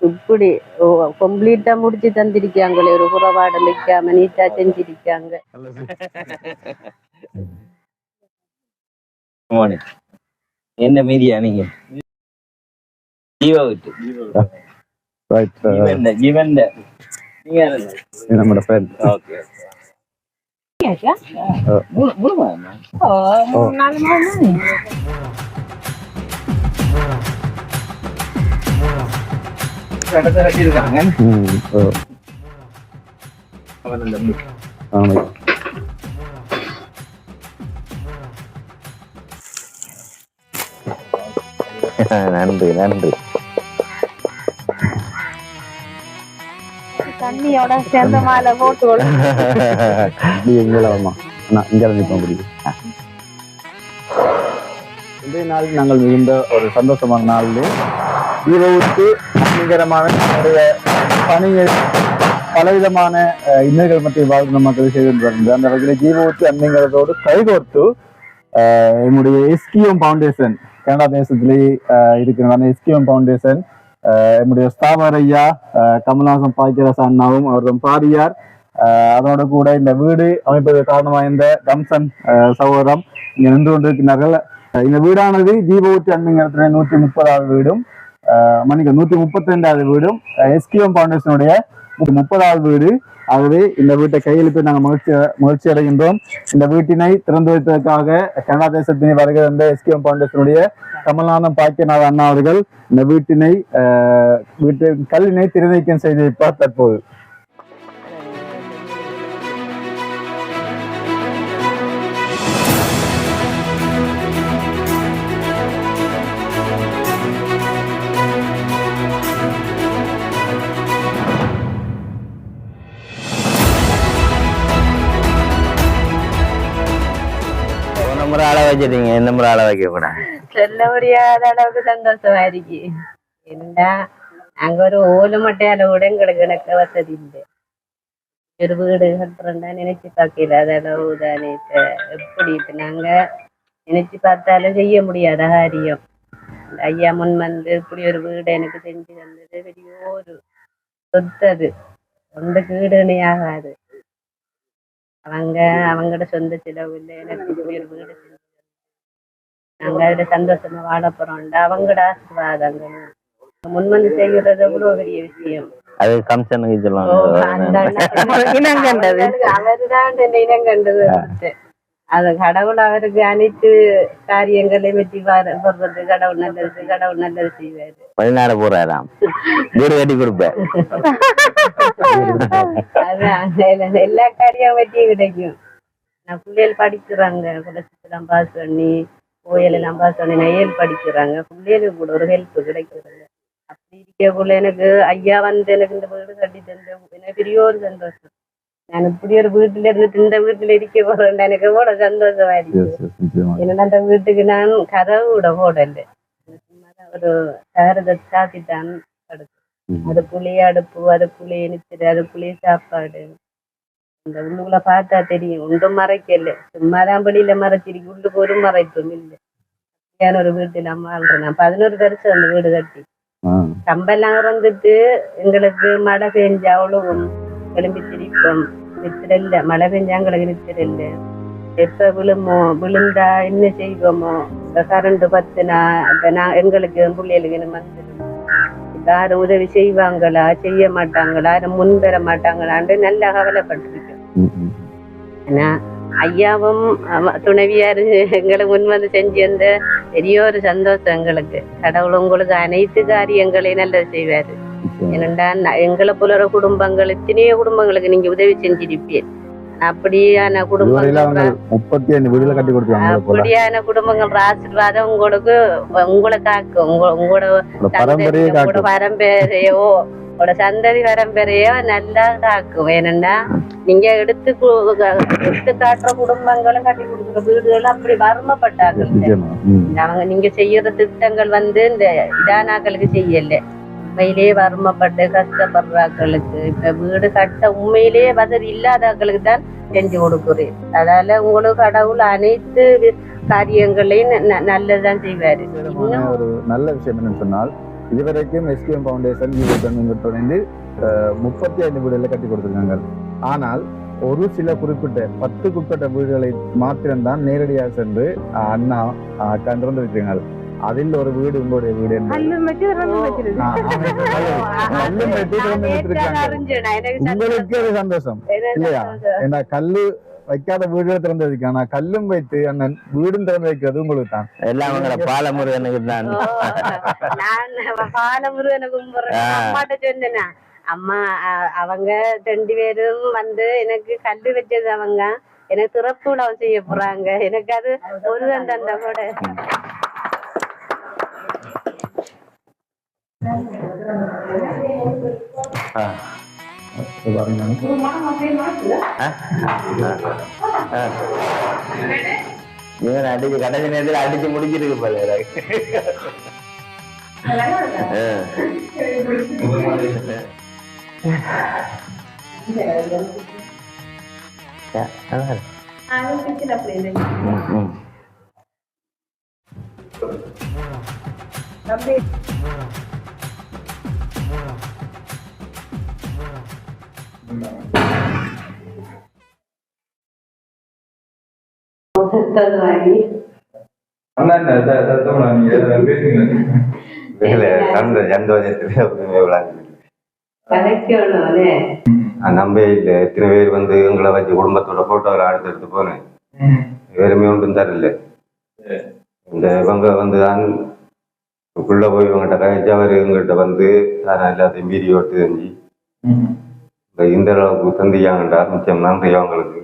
இப்படி கம்ப்ளீட்டா முடிச்சு தந்திருக்காங்களே ஒரு குறைபாடு நிக்காம நீட்டா செஞ்சிருக்காங்க. என்ன மீதியா நீங்க? ஜீவா விட்டு ஜீவன் இடத்த கட்டியிருக்காங்க ஆமாம் நன்றி நன்றி தண்ணியோட சேர்ந்த மாலை போட்டு நான் இங்கே நிற்போம் முடியும் இன்றைய நாங்கள் மிகுந்த ஒரு சந்தோஷமான நாளில். இரவுக்கு வெற்றிகரமான நம்முடைய பணியை பலவிதமான இன்னர்கள் இன்னல்கள் மற்றும் மக்கள் செய்து அந்த வகையில் ஜீவோத்து அன்னைங்கிறதோடு கைகோர்த்து என்னுடைய எஸ்கிஎம் ஃபவுண்டேஷன் கனடா தேசத்திலே இருக்கிறதான இருக்கிற எஸ்கிஎம் ஃபவுண்டேஷன் என்னுடைய ஸ்தாபர் ஐயா கமல்ஹாசன் கமலஹாசன் பாக்கியரச அண்ணாவும் அவர்தம் பாரியார் அதனோட அதோட கூட இந்த வீடு அமைப்பதற்கு காரணமாக இந்த கம்சன் சகோதரம் இங்க நின்று கொண்டிருக்கிறார்கள். இந்த வீடானது ஜீவோத்து அன்னைங்கிறதுல நூற்றி முப்பதாவது வீடும். மன்னிக்க நூற்றி முப்பத்தி ரெண்டாவது வீடும் எஸ்கிஎம் ஃபவுண்டேஷனுடைய முப்பதாவது வீடு. ஆகவே இந்த வீட்டை கையெழுப்பி நாங்கள் மகிழ்ச்சி மகிழ்ச்சி அடைகின்றோம். இந்த வீட்டினை திறந்து வைத்ததற்காக கனடா தேசத்தினை வருகிற இந்த எஸ்கிஎம் ஃபவுண்டேஷனுடைய கமல்நாதன் பாக்கியநாத அண்ணா அவர்கள் இந்த வீட்டினை வீட்டு கல்லினை திறநீக்கம் செய்திருப்பார் தற்போது. போன வச்சிருக்கீங்க இந்த முறை ஆள வைக்க கூட சொல்ல முடியாத அளவுக்கு சந்தோஷமா இருக்கு என்ன அங்க ஒரு ஓலு மட்டையால கூட எங்களுக்கு எனக்கு வசதி இல்லை ஒரு வீடு கட்டுறோம்னா நினைச்சு பார்க்கல அது அளவு தானே இப்ப. எப்படி இப்ப நாங்க நினைச்சு பார்த்தாலும் செய்ய முடியாத காரியம். ஐயா முன் வந்து இப்படி ஒரு வீடு எனக்கு செஞ்சு தந்தது பெரிய ஒரு சொத்து அது ஒன்றுக்கு வீடு ஆகாது. அவங்க அவங்களோட சொந்த செலவு இல்லை எனக்கு இப்படி ஒரு வீடு செஞ்சு நாங்க அதுல சந்தோஷமா வாழ போறோம்டா அவங்களோட ஆசீர்வாதங்கள். முன்வந்து செய்கிறது எவ்வளவு பெரிய விஷயம். அது கம்சனுக்கு சொல்லுவாங்க இனம் கண்டது. அவருதான் இந்த இனம் கண்டது வந்துட்டு. அது கடவுள் அவருக்கு அனைத்து காரியங்களையும் வெற்றி பாரு- பெறுறது கடவுள் நல்லது கடவுள் நல்லது செய்வாரு. வெளிநாடு போறாராம். வீடு கட்டி கொடுப்பேன் எல்லா காரியம் வெற்றியும் கிடைக்கும். நான் பிள்ளைகள் படிக்கிறாங்க குலசத்தெல்லாம் பாஸ் பண்ணி கோயில் பண்ணி நெய்யல் படிக்கிறாங்க? பிள்ளைகளுக்கு கூட ஒரு ஹெல்ப் கிடைக்கிறது அப்படி இருக்கக்குள்ள எனக்கு ஐயா வந்து எனக்கு இந்த வீடு கட்டி தந்த எனக்கு பெரிய ஒரு சந்தோஷம். நான் இப்படி ஒரு வீட்டுல இருந்துட்டு இந்த வீட்டுல இருக்க போறேன் எனக்கு எவ்வளவு சந்தோஷமா இருக்கு. என்னன்னா அந்த வீட்டுக்கு நான் கதவு கூட போடல. ஒரு தகரத்தை சாத்திட்டான் படுத்து அதுக்குள்ளேயே அடுப்பு அதுக்குள்ளேயே நிச்சரு அதுக்குள்ளேயே சாப்பாடு. இந்த உள்ளுக்குள்ள பார்த்தா தெரியும். ஒன்றும் மறைக்கல. சும்மாதான் வெளியில மறைச்சிருக்கு. உள்ளுக்கு ஒரு மறைப்பும் இல்லை. அப்படியான ஒரு வீட்டுல அம்மா நான் பதினோரு வருஷம் அந்த வீடு கட்டி. கம்பெல்லாம் இறந்துட்டு எங்களுக்கு மழை பெஞ்சா அவ்வளவும். கிளம்பி திரிப்போம் நித்திர இல்ல மழை பெஞ்சா எங்களுக்கு நித்திர இல்ல எப்ப விழுமோ விழுந்தா என்ன செய்வோமோ. இந்த கரண்ட் பத்துனா இப்ப நான் எங்களுக்கு பிள்ளைகளுக்கு என்ன யாரும் உதவி செய்வாங்களா? செய்ய மாட்டாங்களா? யாரும் முன் பெற மாட்டாங்களான்னு நல்லா கவலைப்பட்டிருக்கேன் ஆனா ஐயாவும் அவ- துணைவியாரு எங்களை முன் வந்து செஞ்சு அந்த பெரிய ஒரு சந்தோஷம் எங்களுக்கு. கடவுள் உங்களுக்கு அனைத்து காரியங்களையும் நல்லது செய்வாரு. ந- எங்களை போல குடும்பங்கள் எத்தனையோ குடும்பங்களுக்கு நீங்க உதவி செஞ்சிருப்பீர். அப்படியான குடும்பங்கள் அப்படியான குடும்பங்கள் ஆசீர்வாதம் உங்களுக்கு உங்களை உங்க- உங்களோட உங்களோட பரம்பரையே உங்களோட சந்ததி பரம்பரையோ நல்லா காக்கும். ஏனண்டா நீங்க எடுத்து எடுத்து காட்டுற குடும்பங்களும் கட்டி கொடுக்குற வீடுகளும் அப்படி ம். அவங்க நீங்க செய்யற திட்டங்கள் வந்து இந்த இதானாக்களுக்கு செய்யல. உண்மையிலேயே வறுமைப்பட்டு கஷ்டப்படுறாக்களுக்கு. இப்ப வீடு கட்ட உண்மையிலேயே வசதி இல்லாதவர்களுக்கு தான் செஞ்சு கொடுக்குறேன். அதனால உங்களுக்கு கடவுள் அனைத்து காரியங்களையும் ந- ந- நல்லதுதான் செய்வாரு. ஒரு நல்ல விஷயம் என்னன்னு சொன்னால் இதுவரைக்கும் எஸ்டிஎம் ஃபவுண்டேஷன் தொடர்ந்து முப்பத்தி ஐந்து வீடுகளை கட்டி கொடுத்துருக்காங்க. ஆனால் ஒரு சில குறிப்பிட்ட பத்துக்குட்பட்ட வீடுகளை மாத்திரம்தான் நேரடியாக சென்று அண்ணா வச்சிருக்காங்க அதில் ஒரு வீடு உங்களுடைய வீடு உங்களுக்கு அது சந்தோஷம். இல்லையா? ஏன்னா கல்லு வைக்காத வீடுகளை திறந்து வைக்க ஆனா கல்லும் வைத்து அண்ணன் வீடும் திறந்து வைக்கிறது உங்களுக்கு தான். எல்லாம் அவங்கள பாலமுருகனுக்கு தான். ஓ, நான் பாலமுருகனை கும்பிடுறேன். ஆ. அம்மாட்ட சொன்னேனா. அம்மா அவங்க ரெண்டு பேரும் வந்து எனக்கு கல்லு வச்சது அவங்க. எனக்கு திறப்பு உணவு செய்ய போறாங்க. எனக்கு அது ஒரு அந்த கூட அடிச்சு கடைசி நேரத்தில் அடிச்சு முடிஞ்சிருக்கு போல எனக்கு dạ đúng rồi ai cũng chưa đọc liền được ừ, ừ. đọc đi tên là gì? Hôm nay là sao sao tôi làm gì là biết nữa. Đây là anh rồi anh tôi nhiều lần. நம்ப இல்லை எத்தனை பேர் வந்து எங்களை வச்சு குடும்பத்தோட போட்டோவில் எடுத்து எடுத்து போனேன். வேறுமே ஒன்றும் தரல. இந்த இவங்க வந்து தான் உள்ள போய் இவங்ககிட்ட கழிச்சு அவர் இவங்ககிட்ட வந்து நான் எல்லாத்தையும் வீடியோ எடுத்து செஞ்சு இந்த அளவுக்கு தந்தியாங்கண்டா மிச்சம் நன்றி அவங்களுக்கு